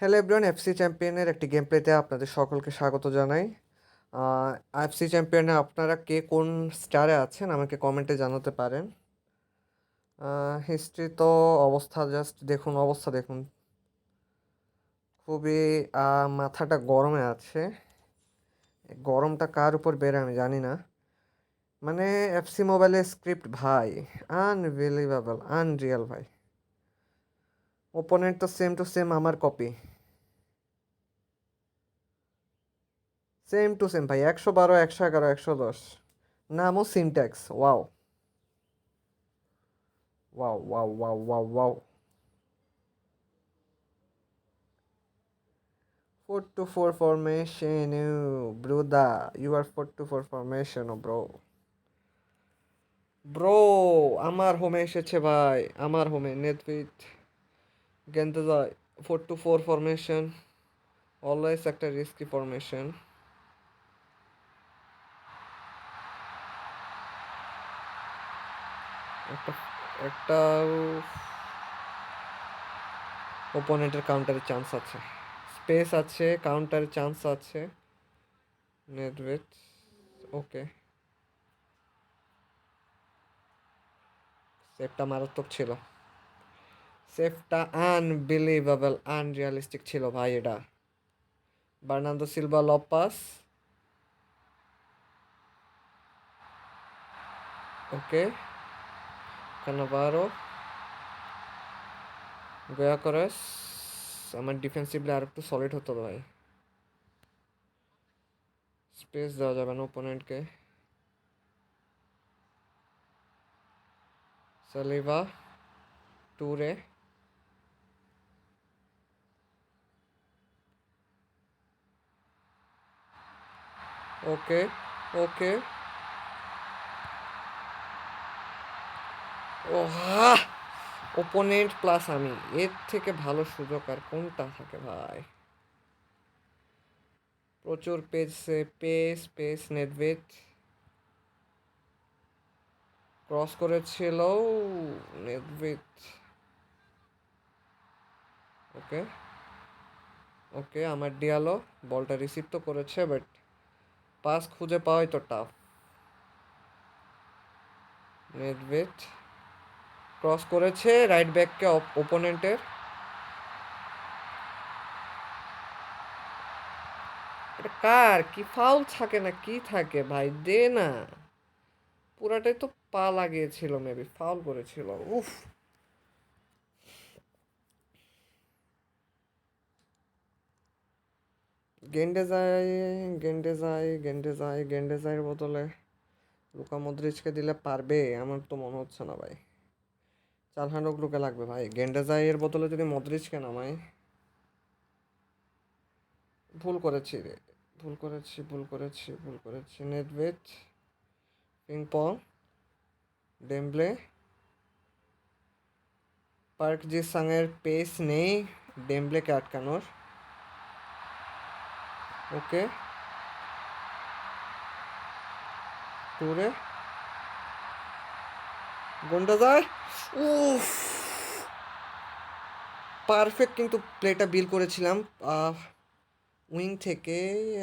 Hello everyone FC চ্যাম্পিয়নের একটি game প্লেতে আপনাদের সকলকে স্বাগত জানাই। এফসি চ্যাম্পিয়নে আপনারা কে কোন স্টারে আছেন আমাকে কমেন্টে জানাতে পারেন। হিস্ট্রি তো অবস্থা জাস্ট দেখুন, অবস্থা দেখুন। খুবই মাথাটা গরমে আছে। গরমটা কার উপর বেড়ে আমি জানি না। মানে এফসি মোবাইলের স্ক্রিপ্ট ভাই আনবিলিভেবল আনরিয়াল ভাই। ওপোনেন্ট তো সেম টু সেম আমার কপি সেম টু সেম ভাই একশো বারো একশো এগারো একশো দশ নামও syntax wow wow wow wow wow wow Four to four formation, oh, Bruda. You are four to four formation, oh, bro. Bro আমার হোমে এসেছে ভাই আমার হোমে নেটফিট গেন্দে যায় four two four formation always একটা রিস্কি ফরমেশন একটা একটা ওপোনেন্টের কাউন্টারের চান্স আছে। স্পেস আছে কাউন্টারের চান্স আছে। নেটওয়েট ওকে সেফটা মারাত্মক ছিল। সেফটা আনবিলিভেবল আনরিয়ালিস্টিক ছিল ভাই এটা। বার্নান্দো সিলভা লপাস। ওকে, কানাভারো গোয়া করেস আমার ডিফেন্সিভলি আর একটু সলিড হতো ভাই। স্পেস দেওয়া যাবে না ওপোনেন্টকে সালিভা টুরে ওকে ওকে ও হা ওপোনেন্ট প্লাস আমি। এর থেকে ভালো সুযোগ আর কোনটা থাকে ভাই? প্রচুর page pace pace Nedved cross করেছিল নেটওয়েট ওকে ওকে আমার ডিয়ালো বলটা রিসিভ তো করেছে বাট পাস খুঁজে পাওয়াই তো টাফ নেটওয়েট ক্রস করেছে রাইট ব্যাককে ওপোনেন্টের এটা কার? কি ফাউল থাকে না কি থাকে? ভাই, দে না। পুরাটাই তো পা লাগিয়েছিল মেবি ফাউল করেছিল। উফ। গেন্ডে যায় গেন্ডে যায় গেন্ডে যায় গেন্ডে বদলে লুকা মদ্রিচকে দিলে পারবে আমার তো মনে হচ্ছে না ভাই। চালহানক লুকে লাগবে ভাই। গেন্ডে যায় এর বদলে যদি মদ্রিচকে নামাই, ভুল করেছি রে। ভুল করেছি ভুল করেছি ভুল করেছি। Nedved ping pong Dembele Park Ji সাংয়ের pace নেই। ডেমব্লেকে আটকানোর। ওকে। টুরে গন্ডা যায়। উফ। পারফেক্ট কিন্তু প্লেটা বিল করেছিলাম। উইং থেকে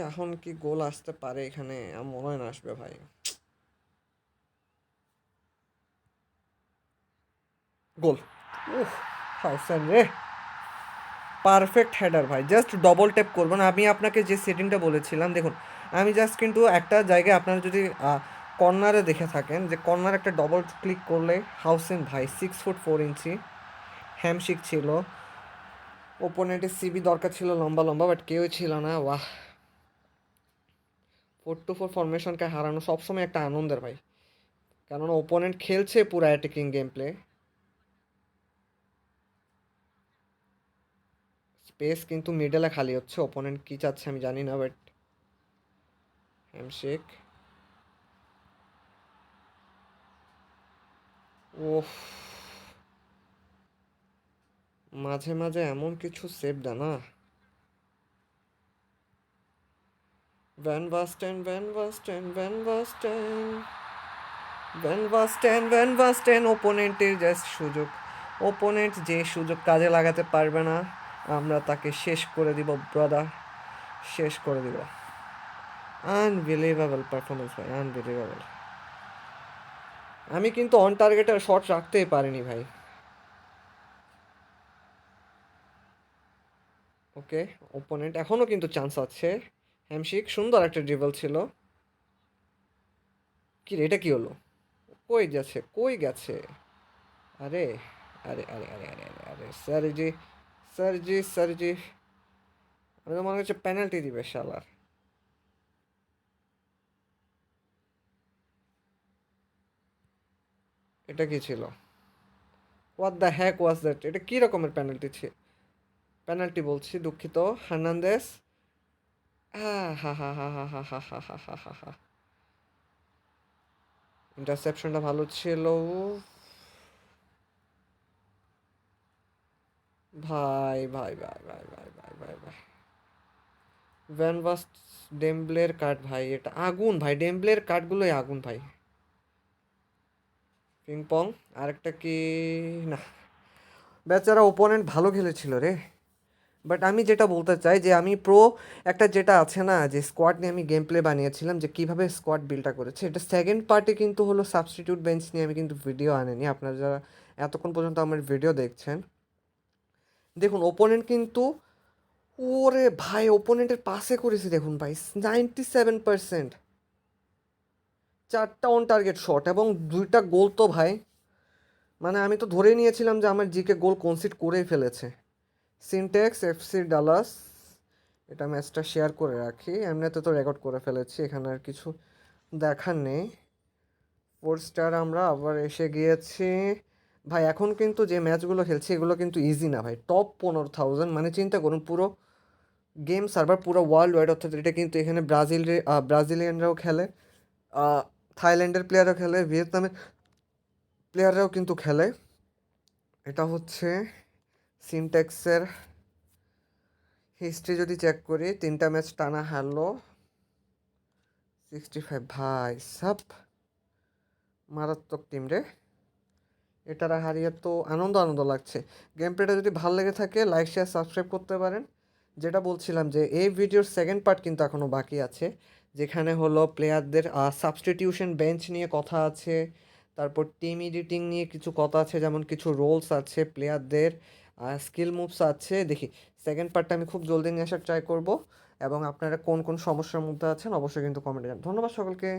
এখন কি গোল আসতে পারে এখানে? মনে হয় না আসবে ভাই। গোল। উফ হাউসেন রে। পারফেক্ট হেডার ভাই। জাস্ট ডবল ট্যাপ করবেন আমি আপনাকে যে সেটিংটা বলেছিলাম, দেখুন, আমি জাস্ট কিন্তু একটা জায়গায় আপনারা যদি কর্নারে দেখে থাকেন, যে কর্নার একটা ডবল ক্লিক করলে, হাউসেন ভাই six foot four inch Hamsik ছিল। ওপোনেন্টের সিবি দরকার ছিল, লম্বা লম্বা বাট কেউই ছিল না ওয়াহ ফোর টু ফোর ফরমেশনকে হারানো সবসময় একটা আনন্দের, ভাই। কেননা ওপোনেন্ট খেলছে পুরো অ্যাটাকিং গেম প্লে স্পেস কিন্তু মিডলে খালি হচ্ছে ওপোনেন্ট কী চাচ্ছে আমি জানি না বাট হ্যামশেক ওফ মাঝে মাঝে এমন কিছু সেভ দেয় না। Van Basten Van Basten Van Basten Van Basten Van Basten ওপোনেন্টের just সুযোগ। ওপোনেন্ট যে সুযোগ কাজে লাগাতে পারবে না। আমরা তাকে শেষ করে দিব ব্রাদার শেষ করে দিব। আনবিলিভেবল পারফরমেন্স ভাই আনবিলিভেবল আমি কিন্তু অন টার্গেটের শট রাখতেই পারিনি, ভাই। ওকে ওপোনেন্ট এখনও কিন্তু চান্স আছে। হ্যামশিক সুন্দর একটা ড্রিবল ছিল। কি রে, এটা কি হলো? কই যাচ্ছে, কই গেছে? আরে আরে আরে আরে আরে আরে আরে স্যারজি স্যারজি স্যারজি আমি তো মনে হচ্ছে পেনাল্টি দিবে শালার এটা কি ছিল what the heck was that এটা কী রকমের পেনাল্টি ছিল পেনাল্টি বলছি দুঃখিত হার্নান্দেস হা হা হা হা হা হা হা হা হা হা ইন্টারসেপশনটা ভালো ছিল ভাই ভাই ভাই ভাই ভাই ভাই ভাই ভাই ভ্যানভাস ডেমব্লের কাঠ ভাই, এটা আগুন ভাই ডেমব্লের কার্ডগুলোই আগুন ভাই। পিং পং আরেকটা কি? না। বেচারা ওপোনেন্ট ভালো খেলেছিল রে। বাট আমি যেটা বলতে চাই যে আমি প্রো একটা যেটা আছে না, যে স্কোয়াড নিয়ে আমি গেম প্লে বানিয়েছিলাম, যে কীভাবে স্কোয়াড বিলটা করেছে। এটা সেকেন্ড পার্টে কিন্তু হলো সাবস্টিটিউট বেঞ্চ নিয়ে আমি কিন্তু ভিডিও আনিনি। আপনারা যারা এতক্ষণ পর্যন্ত আমার ভিডিও দেখছেন দেখুন ওপোনেন্ট কিন্তু ওরে ভাই ওপোনেন্টের পাশে করেছে দেখুন ভাই নাইনটি সেভেন পার্সেন্ট চারটা অন টার্গেট শট এবং দুইটা গোল তো ভাই মানে আমি তো ধরেই নিয়েছিলাম যে আমার জিকে গোল কনসিড করেই ফেলেছে। সিনটেক্স এফসি ডালাস এটা ম্যাচটা শেয়ার করে রাখি। এমনিতে তো রেকর্ড করে ফেলেছি, এখানে আর কিছু দেখার নেই। ফোর স্টার আমরা আবার এসে গিয়েছি। ভাই, এখন কিন্তু যে ম্যাচগুলো খেলছি, এগুলো কিন্তু ইজি না ভাই। টপ পনেরো থাউজেন্ড মানে চিন্তা করুন, পুরো গেম সার্ভার পুরো ওয়ার্ল্ড ওয়াইড অর্থাৎ এটা কিন্তু এখানে ব্রাজিল ব্রাজিলিয়ানরাও খেলে থাইল্যান্ডের প্লেয়ারও খেলে, ভিয়েতনামের প্লেয়াররাও কিন্তু খেলে। এটা হচ্ছে সিনটেক্সের হিস্ট্রি যদি চেক করি, তিনটা ম্যাচ টানা হারলো। সিক্সটি ফাইভ ভাই, সাপ। মারাত্মক টিম রে। এটারা হারিয়ে তো আনন্দ আনন্দ লাগছে। গেম প্লেটা যদি ভালো লেগে থাকে লাইক শেয়ার সাবস্ক্রাইব করতে পারেন। যেটা বলছিলাম যে, এই ভিডিওর সেকেন্ড পার্ট কিন্তু এখনও বাকি আছে, যেখানে হলো প্লেয়ারদের সাবস্টিটিউশন বেঞ্চ নিয়ে কথা আছে, তারপর টিম এডিটিং নিয়ে কিছু কথা আছে, যেমন কিছু রোলস আছে প্লেয়ারদের স্কিল মুভস আছে। দেখি সেকেন্ড পার্টটা আমি খুব জলদি নিয়ে আসার ট্রাই করব, এবং আপনারা কোন কোন সমস্যার মধ্যে আছেন অবশ্যই কিন্তু কমেন্টে জানান। ধন্যবাদ সকলকে।